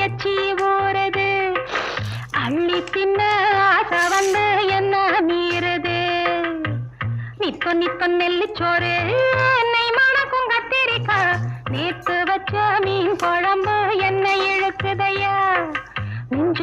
முயற்சி எச்சி அள்ளி தின்ன ஆசை வந்து என்ன மீறது? நித்தோ நித்தோ நெல்லிச்சோறு